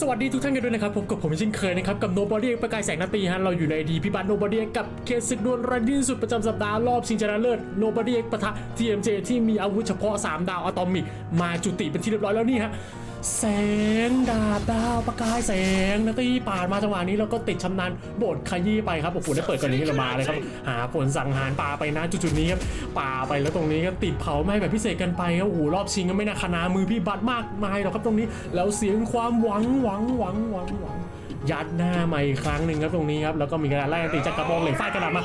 สวัสดีทุกท่านกันด้วยนะครับผมกับผมเช่นเคยนะครับกับโนบอดี้ประกายแสงนาตีฮะเราอยู่ในดีพิบัติโนบอดี้กับเคสศึกดวลรันยิ่งสุดประจำสัปดาห์รอบชิงชนะเลิศโนบอดี้ปะทะ TMJ ที่มีอาวุธเฉพาะ 3 ดาวอะตอมิก มาจุติเป็นที่เรียบร้อยแล้วนี่ฮะ แสงดาบดาวประกายแสงนะที่ปาดมาจังหวะนี้แล้วก็ติดชำนาญบทขยี้ไปครับโอ้โหได้เปิดก่อนนี้เรามาเลยครับ หาผลสังหารปลาไปนะจุดๆนี้ครับปลาไปแล้วตรงนี้ก็ติดเผาไหม้แบบพิเศษกันไปครับโอ้โหรอบชิงก็ไม่น่าคนามือพี่บัตรมากมายหรอกครับตรงนี้ แล้วเสียงความหวังหวังหวังหวังหวัง ยัดหน้ามาอีกครั้งหนึ่งครับตรงนี้ครับแล้วก็มีกระดาษไล่ตีจากกระบองเหล็กฟาดกระดาษมา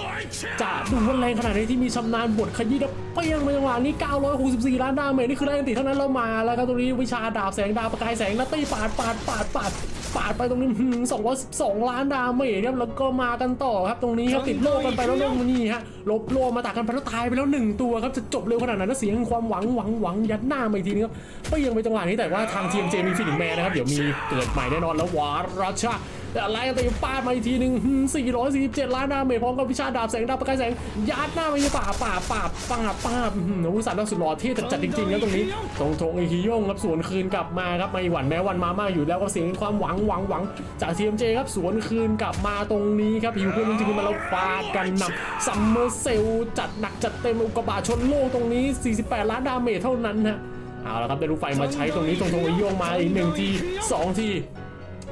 จะดูว่าแรงขนาดไหนที่มีชำนาญบทขยี้ดับเปี้ยงในจังหวะนี้ 964 ล้านดาเมจนี่คือแรงตีเท่านั้นเรามาแล้วครับตรงนี้วิชาดาบแสงดาบประกายแสงแล้วตีปาดปาดปาดปาด ปาดไปตรงนี้สองร้อยสองล้านดาเมจครับแล้วก็มากันต่อครับตรงนี้ครับติดโล่กันไปแล้วลงนี่ฮะลบโล่มาตักกันไปแล้วตายไปแล้วหนึ่งตัวครับจะจบเร็วขนาดนั้นแล้วเสียงความหวังหวังหวังยัดหน้ามาอีกทีนึงครับเปี้ยงไปจังหวะนี้แต่ว่าทาง TMJ มีฟินิกแมนนะครับเดี๋ยวมีเกิดใหม่แน่นอนแล้ววาราชา แต่ไล่กันตีปาดมาอีกทีหนึ่งหืม447 ล้านดาเมจพร้อมกับวิชาดาบแสงดาวประกายแสงยัดหน้าไปป่าป่าป่าป่าป่าหืมอาวุธสัตว์ล้วสุดหล่อเท่จัดจริงๆแล้วตรงนี้ตรงทงไอฮิโยงครับสวนคืนกลับมาครับไม่หวั่นแม้วันมามาอยู่แล้วก็เสียงความหวังหวังหวังจากทีมเจครับสวนคืนกลับมาตรงนี้ครับหิวเพื่อนจริงๆมาแล้วฟาดกันนำซัมเมอร์เซลจัดหนักจัดเต็มอุกกาบาตชนโลกตรงนี้ 48 ล้านดาเมจเท่านั้นฮะเอาละครับได้ลูกไฟมาใช้ตรงนี้ตรงทงไอฮิโยงมาอีกหนึ่งทีสองที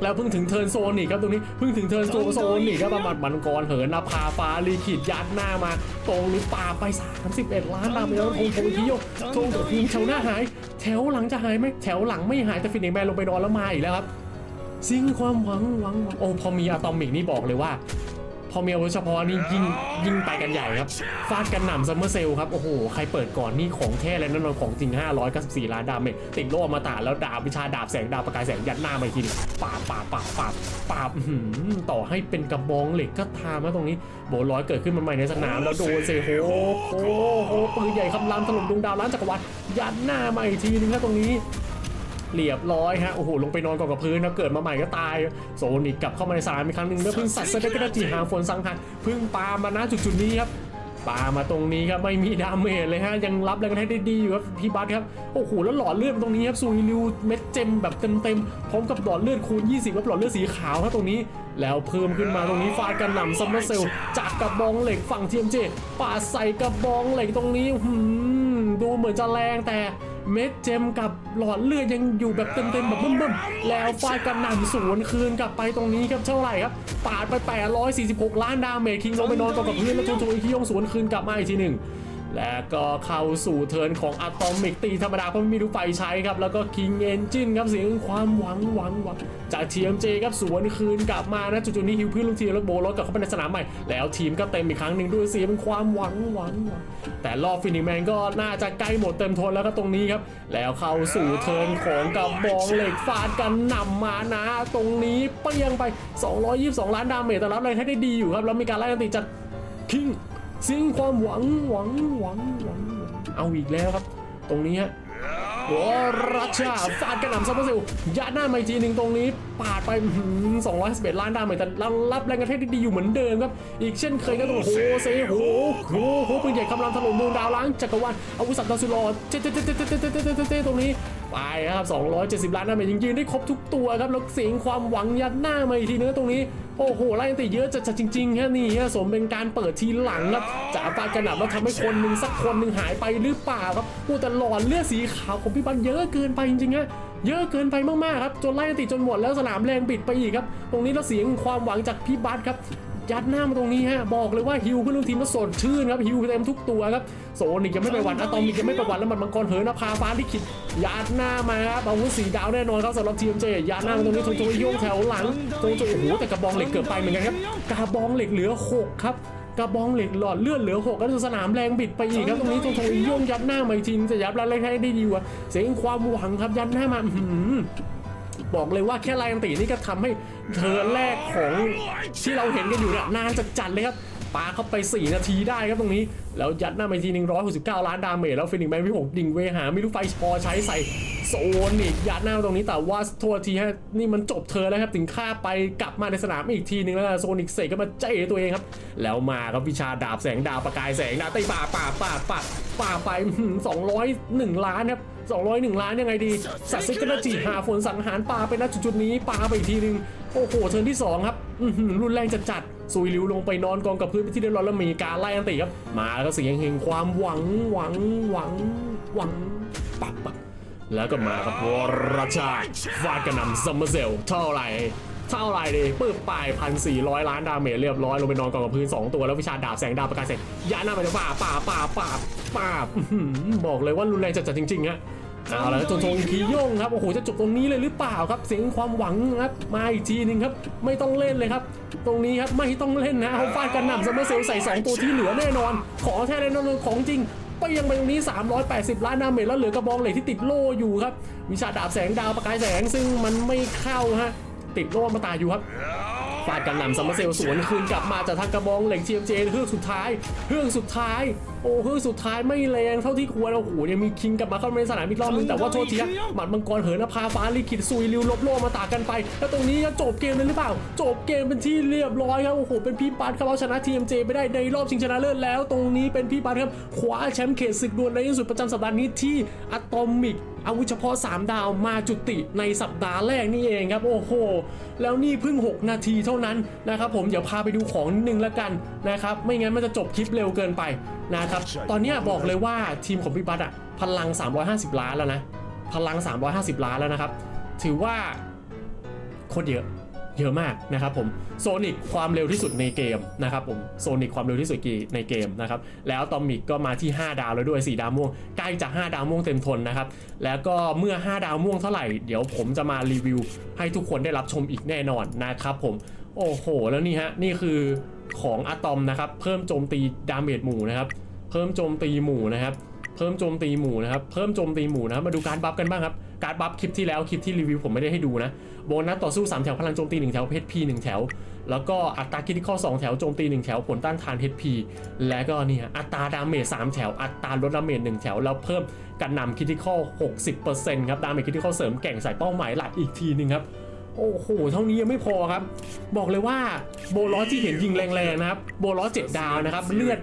แล้วเพิ่งถึงเทิร์นโซนิกครับตรงนี้เพิ่งถึงเทิร์นโซโซนิกครับประมาณมันกรเหินนภาฟ้าลีขีดยัดหน้ามา ตรงนี้ปาไป 31 ล้านดาวไปแล้วทงทงทิโยทงกับทีมแถวหน้าหาย แถวหลังจะหายไหมแถวหลังไม่หายแต่ฟินิกแมนลงไปนอนแล้วมาอีกแล้วครับสิ่งความหวังหวังโอ้พอมีอะตอมิกนี่บอกเลยว่า อมีอาวุธเฉพาะนี่ยิงยิงไปกันใหญ่ครับ ฟาดกันหนำซัมเมอร์เซลครับ โอ้โห ใครเปิดก่อนนี่ของแท้เลยนั่นนอนของจริง 594 ล้านดาเมจติดโล่อมาตาแล้วดาบวิชาดาบแสงดาบประกายแสงยัดหน้ามาอีกทีหนึงปาบปาบปาบปาบปาบต่อให้เป็นกระบองเหล็กก็ทามาตรงนี้โบร้อยเกิดขึ้นมาใหม่ในสนามแล้วโดนเซโฮโอ้โหปืนใหญ่คำรามถล่มดวงดาวล้านจักรวาลยัดหน้ามาอีกทีนึงครับตรงนี้ เรียบร้อยฮะโอ้โหลงไปนอนกองกับพื้นนะเกิดมาใหม่ก็ตายโซนิกกลับเข้ามาในสนามอีกครั้งหนึ่งแล้วพิ่งสัตว์เซเดกระจีหางฝนสังหันเพิ่งปามาณจุดๆนี้ครับปามาตรงนี้ครับไม่มีดาเมจเลยฮะยังรับแรงกระแทกได้ดีอยู่ครับพี่บัสครับโอ้โหแล้วหลอดเลือดตรงนี้ครับซูริวเม็ดเจมแบบเต็มๆพร้อมกับหลอดเลือดคูณ 20ครับหลอดเลือดสีขาวครับตรงนี้ แล้วเพิ่มขึ้นมาตรงนี้ฟาดกันหนำซัมเมอร์เซลจากกระบองเหล็กฝั่งทีมเจปาใส่กระบองเหล็กตรงนี้หืมดูเหมือนจะแรงแต่ เม็ดเจมกับหลอดเลือดยังอยู่แบบเต็มๆแบบบึ้มๆ แล้วฟาดกระหน่ำสวนคืนกลับไปตรงนี้ครับเท่าไหร่ครับปาดไป 846 ล้านดาเมจคิงลงไปนอนกับพื้นแล้วโจโจอีคิยงสวนคืนกลับมาอีกทีหนึ่ง และก็เข้าสู่เทิร์นของอะตอมิกตีธรรมดาเพราะไม่มีลูกไฟใช้ครับ แล้วก็คิงเอนจินครับเสียงความหวังหวังหวังจาก TMJ ครับสวนคืนกลับมานะจุดๆนี้ฮิวพื้นลูกทีมแล้วโบรถกลับเข้าไปในสนามใหม่ แล้วทีมก็เต็มอีกครั้งหนึ่งด้วยเสียงเป็นความหวังหวังหวังแต่รอบฟินิแมนก็น่าจะใกล้หมดเต็มทนแล้วก็ตรงนี้ครับ แล้วเข้าสู่เทิร์นของกระบองเหล็กฟาดกันนำมานะ ตรงนี้เปี้ยงไป 222 ล้านดาเมจแต่รับแรให้ได้ดีอยู่ครับแล้วมีการไล่ติดจากคิง ซึ่งความหวังหวังหวังหวังเอาอีกแล้วครับ ตรงนี้ฮะโอ้รัชชาฟาดกระหน่ำซัมเปอร์เซลยัดหน้าไมจีหนึ่งตรงนี้ปาดไปสองร้อยสิบเอ็ดล้านดาเมจแต่รับแรงกระแทกที่ดีอยู่เหมือนเดิมครับ อีกเช่นเคยก็ต้องโหเซโหโหโหปืนใหญ่คำรามถล่มดวงดาวล้างจักรวาลอาวุธสัตว์ดาวสุลอเจ๊เจ๊เจ๊เจเจเจเจตรงนี้ไปครับ270 ล้านดาเมจยิงยืนได้ครบทุกตัวครับแล้วเสียงความหวังยัดหน้ามาอีกทีนึงตรงนี้ โอ้โหไล่ติเยอะจัดๆจริงๆฮะนี่ฮะสมเป็นการเปิดทีหลังครับจ่าตาดกระหน่ำแล้วทำให้คนหนึ่งสักคนหนึ่งหายไปหรือเปล่าครับโอ้แต่หลอดเลือดสีขาวของพี่บันเยอะเกินไปจริงๆฮะเยอะเกินไปมากๆครับจนไล่ติจนหมดแล้วสนามแรงปิดไปอีกครับ ตรงนี้เราเสียงความหวังจากพี่บัสครับ ยัดหน้ามาตรงนี้ฮะบอกเลยว่าฮิวเพื่อนร่วมทีมก็สดชื่นครับฮิวเต็มทุกตัวครับโซนิกยังไม่ไปหวันอะตอมิกยังไม่ไปหวันแล้วมันมังกรเหินนภาฟ้าลิขิตยัดหน้ามาครับอาวุธสีดาวแน่นอนครับสำหรับทีมเจยัดหน้ามาตรงนี้โจโจโยงแถวหลังโจโจโอ้โหแต่กระบองเหล็กเกือบไปเหมือนกันครับกระบองเหล็กเหลือหกครับกระบองเหล็กหลอดเลือดเหลือหกแล้วสนามแรงบิดไปอีกครับตรงนี้โจโจโยงยัดหน้ามาอีกทีนึงจะยัดแล้วให้ได้ดีกว่าเสียงความหวังครับยัดหน้ามาอื บอกเลยว่าแค่ไลอันตีนี่ก็ทำให้เธอแรกของที่เราเห็นกันอยู่เนี่ยนานจัดจัดเลยครับปาเข้าไป 4 นาทีได้ครับตรงนี้ แล้วยัดหน้าไปทีหนึ่งร้อยหกสิบเก้าล้านดาเมจแล้วฟินิกแมนวิหกดิ่งเวหาไม่รู้ไฟพอใช้ใส่ โซนิกยัดหน้าตรงนี้แต่ว่าโทษทีฮะนี่มันจบเธอแล้วครับถึงค่าไปกลับมาในสนามอีกทีนึงแล้วโซนิกเสกก็มาเจ๊ตัวเองครับ แล้วมาครับวิชาดาบแสงดาวประกายแสงดาวตีป่าป่าป่าป่าป่าไปสองร้อยหนึ่งล้านครับสองร้อยหนึ่งล้านยังไงดี สัตว์ซิกนาจีหาฝนสังหารปลาไปณจุดนี้ปลาไปอีกทีนึง โอ้โหเทิร์นที่สองครับรุนแรงจัดจัดๆซุยลิวลงไปนอนกองกับพื้นไปที่เรียบร้อยแล้วมีการไล่อันติครับ มาแล้วก็เสียงแห่งความหวังหวังหวังหวังปักปัก แล้วก็มาครับวรชาติฟาดกระหน่ำซัมเมอร์เซลเท่าไหร่เท่าไรดิปื้บปลายพันสี่ร้อยล้านดาเมจเรียบร้อยลงไปนอนกองกับพื้น 2 ตัวแล้ววิชาดาบแสงดาวประกายแสงยาหน้ามันจะป่าป่าป่าป่าป่าบอกเลยว่ารุนแรงจัดๆจริงๆฮะเอาละจนทงคีโยงครับโอ้โหจะจบตรงนี้เลยหรือเปล่าครับ เสียงความหวังครับมาอีกทีหนึงครับ ไม่ต้องเล่นเลยครับ ตรงนี้ครับไม่ต้องเล่นนะเขาฟาดกระหน่ำซัมเมอร์เซลใส่ 2 ตัวที่เหลือแน่นอน ขอแท้แน่นอนของจริง ไปยังไปตรงนี้ 380 ล้านนาเมตรแล้วเหลือกระบองเหล็กที่ติดโล่อยู่ครับ วิชาดาบแสงดาวประกายแสงซึ่งมันไม่เข้าฮะติดโล่มาตายอยู่ครับ ฟาดกันหนำซัมเมอร์เซลสวนคืนกลับมาจากทางกระบองเหล็ก TMJ เฮือกสุดท้ายเฮือกสุดท้าย โอ้เฮือกสุดท้ายไม่แรงเท่าที่ควรโอ้โหยังมีคิงกลับมาเข้ามาในสนามอีกรอบนึงแต่ว่าโทษทีฮะหมัดมังกรเหินนภาฟ้าลิขิตซุยริวลบโลมาตากกันไป แล้วตรงนี้จะจบเกมเลยหรือเปล่า จบเกมเป็นที่เรียบร้อยครับโอ้โหเป็นพี่ปัดครับเอาชนะ TMJ ไปได้ในรอบชิงชนะเลิศแล้ว ตรงนี้เป็นพี่ปัดครับคว้าแชมป์เขตศึกดวลในที่สุดประจำสัปดาห์นี้ที่อะตอมิก อาวุธเฉพาะ 3 ดาวมาจุติในสัปดาห์แรกนี่เองครับ โอ้โห แล้วนี่เพิ่ง 6 นาทีเท่านั้นนะครับผม เดี๋ยวพาไปดูของนิดนึงละกันนะครับ ไม่งั้นมันจะจบคลิปเร็วเกินไปนะครับ ตอนนี้บอกเลยว่าทีมของพี่บัตอะพลัง 350 ล้านแล้วนะ พลัง 350 ล้านแล้วนะครับ ถือว่าโคตรเยอะ เยอะมากนะครับผมโซนิกความเร็วที่สุดในเกมนะครับผมโซนิกความเร็วที่สุดในเกมนะครับแล้วตอมิกก็มาที่ 5 ดาวแล้วด้วย 4 ดาวม่วงใกล้จะ5ดาวม่วงเต็มทนนะครับแล้วก็เมื่อ 5 ดาวม่วงเท่าไหร่เดี๋ยวผมจะมารีวิว ให้ทุกคนได้รับชมอีกแน่นอนนะครับผมโอ้โห แล้วนี่ฮะนี่คือของอะตอมนะครับเพิ่มโจมตีดาเมจหมู่นะครับเพิ่มโจมตีหมู่นะครับ เพิ่มโจมตีหมู่นะครับ เพิ่มโจมตีหมู่นะครับมาดูการบัฟกันบ้างครับ การบัฟคลิปที่แล้วคลิปที่รีวิวผมไม่ได้ให้ดูนะ โบนัสต่อสู้ 3 แถวพลังโจมตี 1 แถวเพชรพี1แถว แล้วก็อัตราคิดข้อ 2 แถวโจมตี 1 แถวผลต้านทาน HP และก็นี่ฮะอัตราดาเมจ3แถว อัตราลดดาเมจ1แถว แล้วเพิ่มกันนำคิดข้อ60%ครับ ดาเมจคิดข้อเสริมแก่งใส่เป้าหมายหลักอีกทีหนึงครับ โอ้โห เท่านี้ยังไม่พอครับ บอกเลยว่าโบลอสที่เห็นยิงแรงๆนะครับ โบลอส7ดาวนะครับ เลือด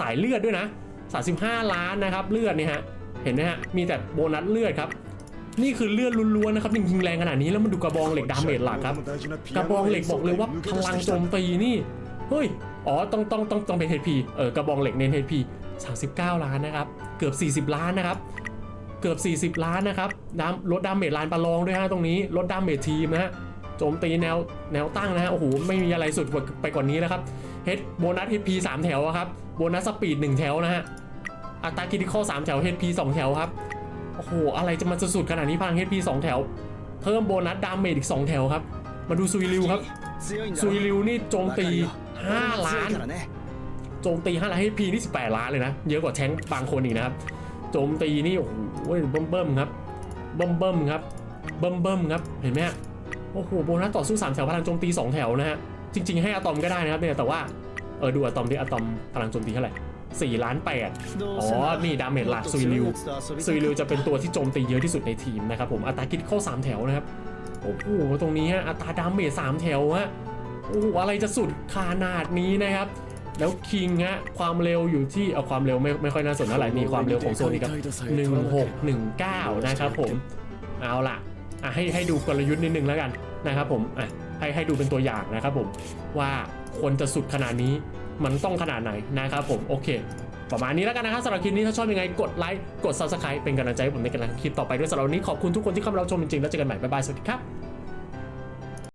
สายเลือดด้วยนะ 35 ล้านนะครับเลือดเนี่ยฮะเห็นไหมฮะมีแต่โบนัสเลือดครับนี่คือเลือดล้วนๆนะครับยิงแรงขนาดนี้แล้วมันดูกระบองเหล็กดาเมจหลักครับกระบองเหล็กบอกเลยว่าพลังโจมตีนี่เฮ้ยอ๋อต้องต้องต้องต้องเป็น HP เออกระบองเหล็กเน้น HP 39 ล้านนะครับเกือบ 40 ล้านนะครับเกือบ 40 ล้านนะครับดามลดดาเมจลานประลองด้วยฮะตรงนี้ลดดาเมจทีมนะฮะโจมตีแนวแนวตั้งนะฮะโอ้โหไม่มีอะไรสุดกว่าไปกว่านี้แล้วครับ เฮดโบนัส HP 3แถวอะครับโบนัสสปีด1แถวนะฮะอัตราคิดข้อ3แถว HP 2แถวครับโอ้โหอะไรจะมันจะสุดขนาดนี้พลัง HP 2แถว เพิ่มโบนัสดาเมจอีก2แถวครับ มาดูซุยริวครับซุยริวนี่โจมตี5ล้านโจมตี5ล้าน HP นี่18ล้านเลยนะ เยอะกว่าแท้งบางคนอีกนะครับโจมตีนี่โอ้โหเบิ่มเบิ่มๆครับเบิ่มเบิ่มๆครับเบิ่มเบิ่มๆครับเห็นไหมฮะโอ้โหโบนัสต่อสู้3แถวพลังโจมตี2แถวนะฮะ จริง ๆ ให้อะตอมก็ได้นะครับเนี่ยแต่ว่าเออดูอะตอมดิอะตอมพลังโจมตีเท่าไหร่4ล้าน8อ๋อ นี่ดาเมจหลักซุยริวซุยริวจะเป็นตัวที่โจมตีเยอะที่สุดในทีมนะครับผมอัตราคิดเข้า3แถวนะครับ โอ้โห ตรงนี้ฮะอัตราดาเมจ3แถวฮะ โอ้โห อะไรจะสุดขนาดนี้นะครับ แล้วคิงฮะ ความเร็วอยู่ที่เอาความเร็วไม่ไม่ค่อยน่าสนเท่าไหร่นี่ความเร็วของโซนี่ครับ1619 นะครับผม เอาล่ะอะให้ให้ดูกลยุทธ์นิดนึงแล้วกัน นะครับผมอะให้ให้ดูเป็นตัวอย่างนะครับผมว่าควรจะสุดขนาดนี้มันต้องขนาดไหนนะครับผมโอเค ประมาณนี้แล้วกันนะครับสำหรับคลิปนี้ถ้าชอบยังไงกดไลค์กด subscribe เป็นกำลังใจให้ผมในการทำคลิปต่อไปด้วยสำหรับวันนี้ขอบคุณทุกคนที่เข้ามารับชมจริงๆแล้วเจอกันใหม่บ๊ายบายสวัสดีครับ